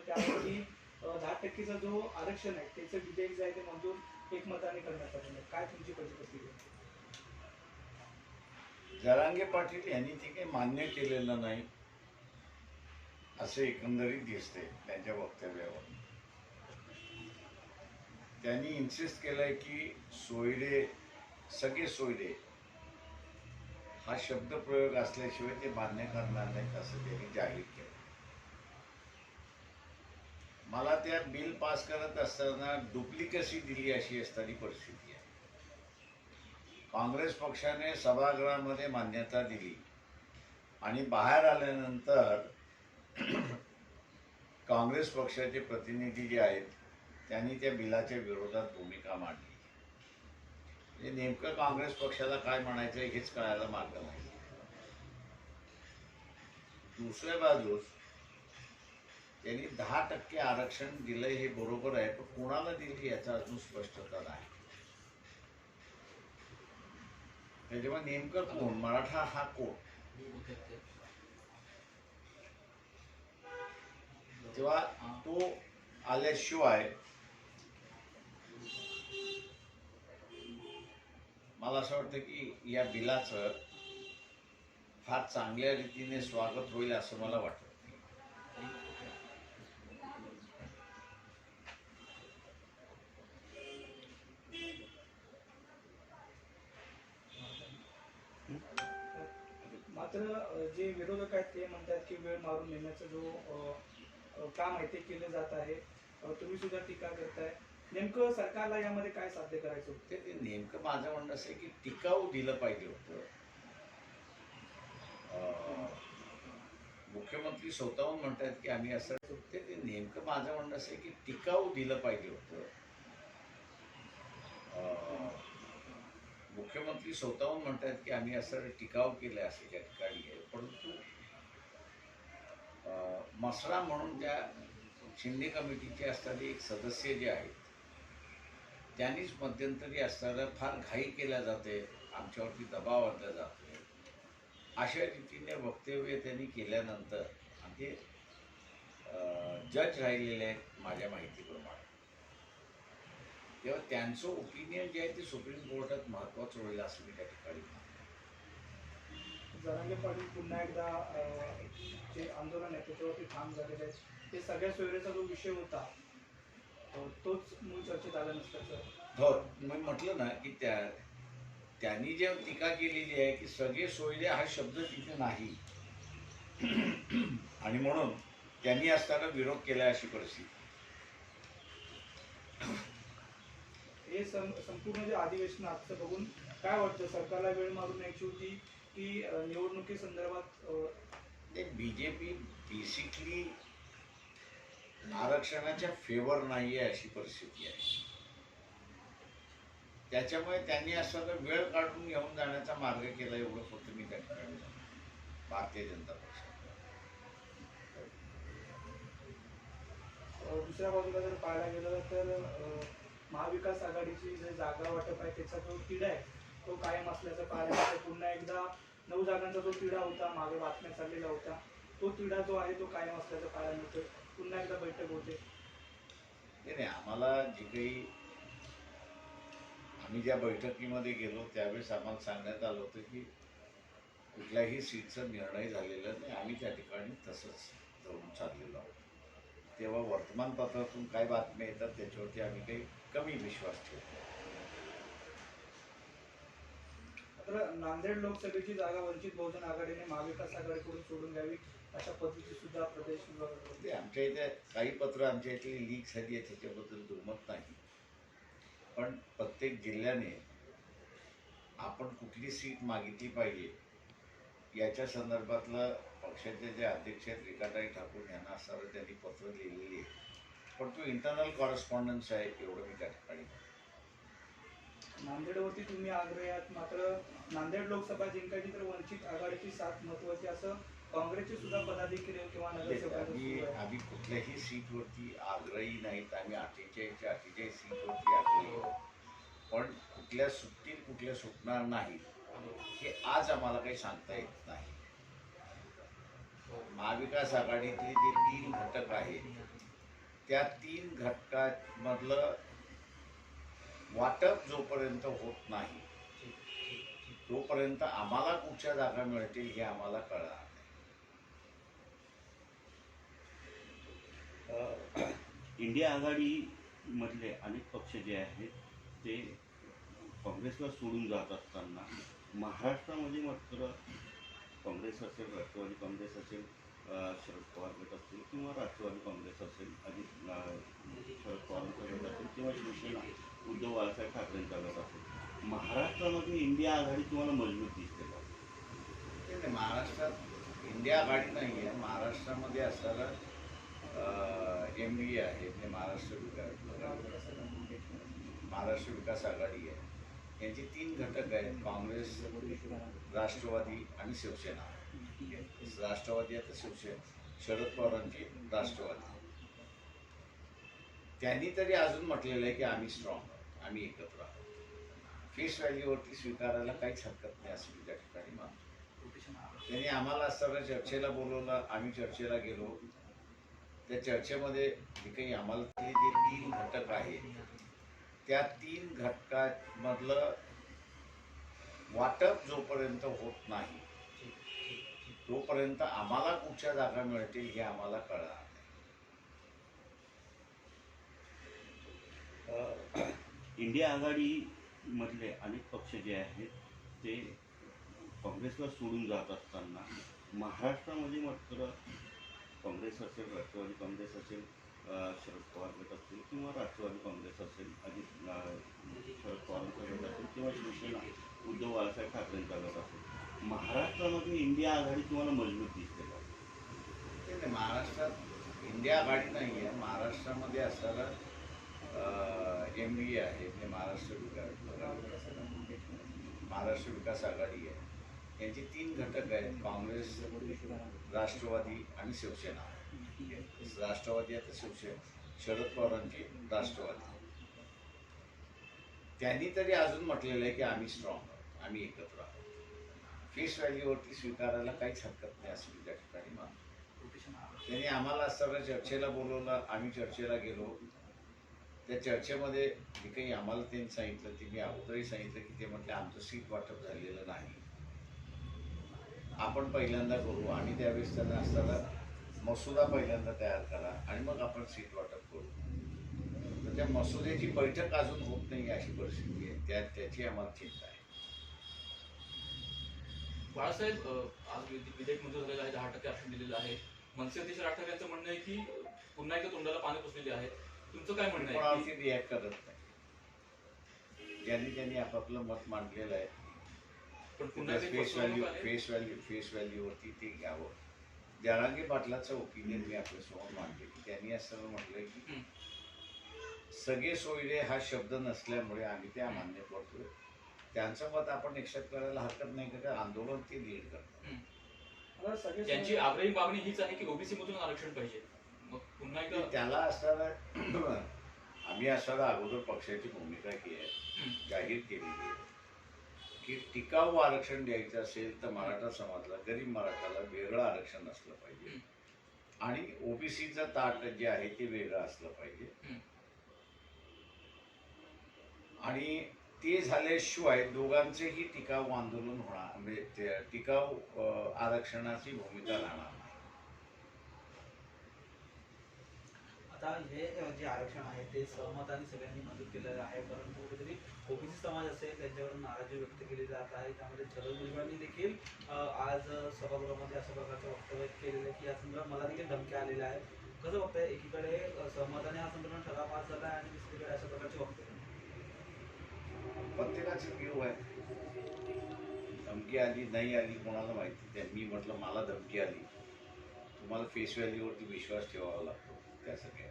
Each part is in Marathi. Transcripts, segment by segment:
होतं त्यावरती दहा टक्केचा जो आरक्षण आहे त्याचं विधेयक जे आहे ते मंजूर एकमताने करण्यात आलेलं आहे म्हणजे काय तुमची प्रतिक्रिया? जरांगे पाटील यांनी ते काही मान्य केलेलं नाही असे एकंदरीत दिसते त्यांच्या वक्तव्यावर. त्यांनी इन्सिस्ट केलंय की सोयरे सगळे सोयरे हा शब्दप्रयोग असल्याशिवाय ते मान्य करणार नाहीत असं त्यांनी जाहीर केलं मला त्या बिल पास करत असताना डुप्लिकसी दिली अशी असताना परिस्थिती आहे. काँग्रेस पक्षाने सभागृहामध्ये मान्यता दिली. आणि बाहेर आल्यानंतर काँग्रेस पक्षाचे प्रतिनिधी जे आहेत त्यांनी त्या बिलाच्या विरोधात भूमिका मांडली. म्हणजे नेमकं काँग्रेस पक्षाला काय म्हणायचं हेच कळायला मार्ग नाही. दुसऱ्या बाजूस त्यांनी दहा टक्के आरक्षण दिलंय हे बरोबर आहे पण कोणाला दिली याचा अजून स्पष्टता नाही. त्याच्यामुळे नेमकं कोण? मराठा हा कोण? तेव्हा तो आल्याशिवाय मला असं वाटतं की या बिलाचं फार चांगल्या रीतीने स्वागत होईल असं मला वाटतं. मात्र जे विरोधक आहेत ते म्हणतात की वेळ मारून नेण्याचं जो काम आहे ते केलं जात आहे. तुम्ही सुद्धा टीका करताय. नेमकं सरकारला यामध्ये काय साध्य करायचं होतं? ते नेमकं माझं म्हणणं असं आहे की टिकाऊ दिलं पाहिजे होतं. मुख्यमंत्री स्वतःहून म्हणतात की आम्ही असं ते ते नेमकं माझं म्हणणं असं आहे की टिकाऊ दिलं पाहिजे होतं. मुख्यमंत्री स्वतःहून म्हणतात की आम्ही असं टिकाव केलं असं त्या ठिकाणी आहे. परंतु मसरा म्हणून ज्या शिंदे कमिटीचे असणारे एक सदस्य जे आहेत त्यांनीच मध्यंतरी असताना फार घाई केल्या जाते आमच्यावरती दबाव आणला जातो अशा रीतीने वक्तव्य त्यांनी केल्यानंतर आणि ते जज राहिलेले आहेत माझ्या माहितीप्रमाणे. तेव्हा त्यांचं ओपिनियन जे आहे ते सुप्रीम कोर्टात महत्त्वाचं होईल असं मी त्या ठिकाणी. जरांगे पाटील पुन्हा एकदा जे आंदोलन आहे त्याच्यावरती ठाम झालेले आहेत. ते सगळ्या सोयरेचा जो विषय होता तोच मूळ चर्चेत आला नसल्याचं हो मी म्हटलं ना की त्या त्यांनी जे टीका केलेली आहे की सगळे सोयरे हा शब्द तिथे नाही. आणि म्हणून त्यांनी असताना विरोध केला अशी परिस्थिती. हे संपूर्ण जे अधिवेशन आजचं बघून काय वाटतं? सरकारला वेळ मारून न्यायची होती की अं, निवडणुकीसंदर्भात अं, ते बी जे पी बेसिकली आरक्षणाच्या फेवर नाही आहे अशी परिस्थिती आहे. त्याच्यामुळे त्यांनी असं वेळ काढून घेऊन जाण्याचा मार्ग केला एवढं फक्त मी त्या ठिकाणी. भारतीय जनता पक्ष दुसऱ्या बाजूला जर पाहायला गेलं तर महाविकास आघाडीची जे जागा वाटप आहे त्याचा जो तिढा आहे तो कायम असल्याचं कारण आहे पुन्हा एकदा नऊ जागांचा जो तिढा होता मागे बातम्या चाललेला होता तो तिढा जो आहे तो कायम असल्याचं कारण होतं पुन्हा एकदा बैठक होते. नाही नाही आम्हाला जे काही आम्ही ज्या बैठकीमध्ये गेलो त्यावेळेस आम्हाला सांगण्यात आलं होतं की कुठल्याही सीटचा निर्णय झालेला नाही. आम्ही त्या ठिकाणी तसंच धरून चाललेलो आहोत. तेव्हा वर्तमानपत्रातून काय बातम्या येतात त्याच्यावरती आम्ही काही कमी विश्वास ठेवतो मात्र नांदेड लोकसभेची जागा वंचित बहुजन आघाडीने महाविकास आघाडीकडून सोडून घ्यावी अशा पद्धतीची सुद्धा प्रदेश ते आमच्या इथे काही पत्र आमच्या इथली लीक झाली आहे त्याच्याबद्दल दुर्मत नाही. पण प्रत्येक जिल्ह्याने आपण कुठली सीट मागितली पाहिजे याच्या संदर्भातलं पक्षाचे जे अध्यक्ष आहेत रिकाताई ठाकूर यांना असणारं त्यांनी पत्र लिहिलेली आहे पण तो इंटरनल कॉरेस्पॉन्डन्स आहे एवढं मी त्या ठिकाणी. नांदेडवरती तुम्ही आग्रही आहात मात्र नांदेड लोकसभा जिंकायची तर वंचित आघाडीची साथ महत्वाची असं काँग्रेसचे सुद्धा पदाधिकारी किंवा आम्ही. आम्ही कुठल्याही सीटवरती आग्रही नाहीत आम्ही अठ्ठेचाळीसच्या अठ्ठेचाळीस सीटवरती आग्रही आहोत. पण कुठल्या सुटतील कुठल्या सुटणार नाही हे आज आम्हाला काही सांगता येत नाही महाविकास आघाडीतले जे तीन घटक आहेत त्या तीन घटकांमधलं वाटप जोपर्यंत होत नाही तोपर्यंत आम्हाला कुठच्या जागा मिळतील हे आम्हाला कळणार नाही. इंडिया आघाडीमधले अनेक पक्ष जे आहेत ते काँग्रेसला सोडून जात असताना महाराष्ट्रामध्ये मात्र काँग्रेस असेल राष्ट्रवादी काँग्रेस असेल शरद पवार गट असतील किंवा राष्ट्रवादी काँग्रेस असेल अजित शरद पवारांचा गट असेल किंवा शिवसेना उद्धव बाळासाहेब ठाकरेंचा गट असेल. महाराष्ट्रामध्ये इंडिया आघाडी तुम्हाला मजबूत दिसते का? महाराष्ट्रात इंडिया आघाडी नाही आहे महाराष्ट्रामध्ये असणारा एम बी ए आहे ते महाराष्ट्र विकास महाराष्ट्र विकास आघाडी आहे. यांचे तीन घटक आहेत काँग्रेस राष्ट्रवादी आणि शिवसेना. राष्ट्रवादी आता शिवसेना शरद पवारांची राष्ट्रवादी. त्यांनी तरी अजून म्हटलेलं आहे की आम्ही स्ट्रॉंग आम्ही एकत्र आहोत. फेस व्हॅल्यूवरती स्वीकारायला काहीच हरकत नाही असं मी त्या ठिकाणी मानतो. त्यांनी आम्हाला असताना चर्चेला बोलवलं आम्ही चर्चेला गेलो. त्या चर्चेमध्ये जे काही आम्हाला जे तीन घटक आहेत त्या तीन घटकांमधलं वाटप जोपर्यंत होत नाही तोपर्यंत आम्हाला कुठच्या जागा मिळतील हे आम्हाला कळणार नाही. इंडिया आघाडीमधले अनेक पक्ष जे आहेत ते काँग्रेसला सोडून जात असताना महाराष्ट्रामध्ये मात्र काँग्रेस असेल राष्ट्रवादी काँग्रेस असेल शरद पवार गट असतील किंवा राष्ट्रवादी काँग्रेस असेल अजित शरद पवारांचा गट असेल किंवा शिवसेना उद्धव बाळासाहेब ठाकरेंचा गट असेल महाराष्ट्रामध्ये इंडिया आघाडी तुम्हाला मजबूत दिसते का? महाराष्ट्रात इंडिया आघाडी नाही आहे महाराष्ट्रामध्ये असणारं एम बी ए आहे ते महाराष्ट्र विकास महाराष्ट्र विकास आघाडी आहे. यांचे तीन घटक आहेत काँग्रेस राष्ट्रवादी आणि शिवसेना. राष्ट्रवादी आता शिवसेना शरद पवारांची राष्ट्रवादी. त्यांनी तरी अजून म्हटलेलं आहे की आम्ही स्ट्रॉंग आम्ही एकत्र आहोत. फेस व्हॅल्यूवरती स्वीकारायला काहीच हरकत नाही असं मी त्या ठिकाणी मानतो. त्यांनी आम्हाला असताना चर्चेला बोलवलं आम्ही चर्चेला गेलो. त्या चर्चेमध्ये जे काही आम्हाला त्यांनी सांगितलं ते मी अगोदरही सांगितलं की ते म्हटले आमचं सीट वाटप झालेलं नाही. आपण पहिल्यांदा करू आणि त्यावेळेस त्यांना असताना मसुदा पहिल्यांदा तयार करा आणि मग आपण सीट वाटप करू तर त्या मसुद्याची बैठक अजून होत नाही अशी परिस्थिती आहे. त्या त्याची आम्हाला चिंता आहे. बाळासाहेब आज विधे- विधेयक मंजूर झालेलं आहे दहा टक्के आरक्षण दिलेलं आहे. मनसे अध्यक्ष ठाकरे यांचं म्हणणं आहे की पुन्हा एकदा तोंडाला पानं पुसलेली आहेत. तुमचं काय म्हणणं आहे? रिॲक्ट करत नाही. ज्यांनी ज्यांनी आपापलं मत मांडलेलं आहे. पण पुन्हा फेस व्हॅल्यू आहे. फेस व्हॅल्यू फेस व्हॅल्यूवरती ते घ्यावं. जरांगी पाटलाचं ओपिनियन मी आपल्यासमोर मांडले की त्यांनी असं म्हटलंय की. सगळे सोयरे हा शब्द नसल्यामुळे आम्ही ते अमान्य करतोय. त्यांचं मत आपण एक्सेप्ट करायला हरकत नाही का आंदोलन ते लीड करतात. त्यांची आग्रही मागणी हीच आहे की ओबीसी मधून आरक्षण पाहिजे. मग पुन्हा एकदा त्याला असताना आम्ही असताना अगोदर पक्षाची भूमिका केली आहे. जाहीर केलेली आहे. की टिकाऊ आरक्षण द्यायचं असेल तर मराठा समाजाला गरीब मराठाला वेगळं आरक्षण असलं पाहिजे. आणि ओबीसीचं ताट जे आहे ते वेगळं असलं पाहिजे. आणि ते झाल्याशिवाय दोघांचेही टिकाऊ आंदोलन होणार म्हणजे टिकाऊ आरक्षणाची भूमिका राहणार नाही आता हे जे आरक्षण आहे ते सहमताने सगळ्यांनी मंजूर केलेलं आहे परंतु कुठेतरी ओबीसी समाज असेल त्यांच्यावर नाराजी व्यक्त केली जात आहे. त्यामध्ये छगन भुजबळांनी देखील आज सभागृहामध्ये अशा प्रकारचं वक्तव्य केलेलं आहे की या संदर्भात मला देखील धमक्या आलेल्या आहेत. कसं बघताय? एकीकडे सहमताने हा संदर्भात ठराव पास झाला आहे आणि दुसरीकडे अशा प्रकारचे वक्तव्य प्रत्येकाची व्ह्यू आहे. धमकी आली नाही आली कोणाला माहिती? त्या मी म्हटलं मला धमकी आली. तुम्हाला फेस व्हॅल्यूवरती विश्वास ठेवावा लागतो त्यासाठी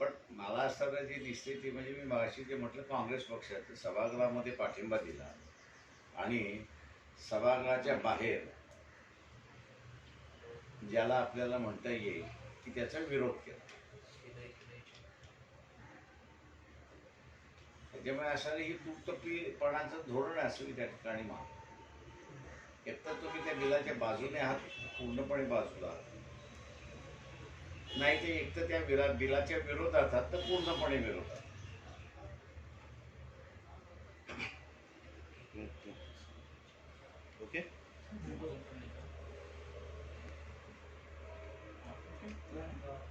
पण मला असताना जी दिसते ती म्हणजे मी मगाशी जे म्हटलं काँग्रेस पक्षात सभागृहामध्ये पाठिंबा दिला. आणि सभागृहाच्या बाहेर ज्याला आपल्याला म्हणता येईल की त्याचा विरोध केला. त्याच्यामुळे असं ही दुटप्पीपणाचं धोरण असावी त्या ठिकाणी मान एकतर तुम्ही त्या बिलाच्या बाजूने आहात पूर्णपणे बाजूला आहात. नाही ते एक तर त्या बिला बिलाच्या विरोधात आहात तर पूर्णपणे विरोधात ओके?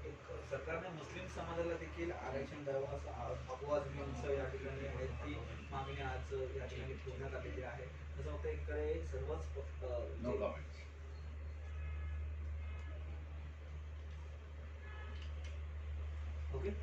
एक सरकारने मुस्लिम समाजाला देखील आरक्षण द्यावं असं अपवाद मीमांसा या ठिकाणी आहे ती मागणी आज या ठिकाणी ठेवण्यात आलेली आहे. असं होतं इकडे सर्वच okay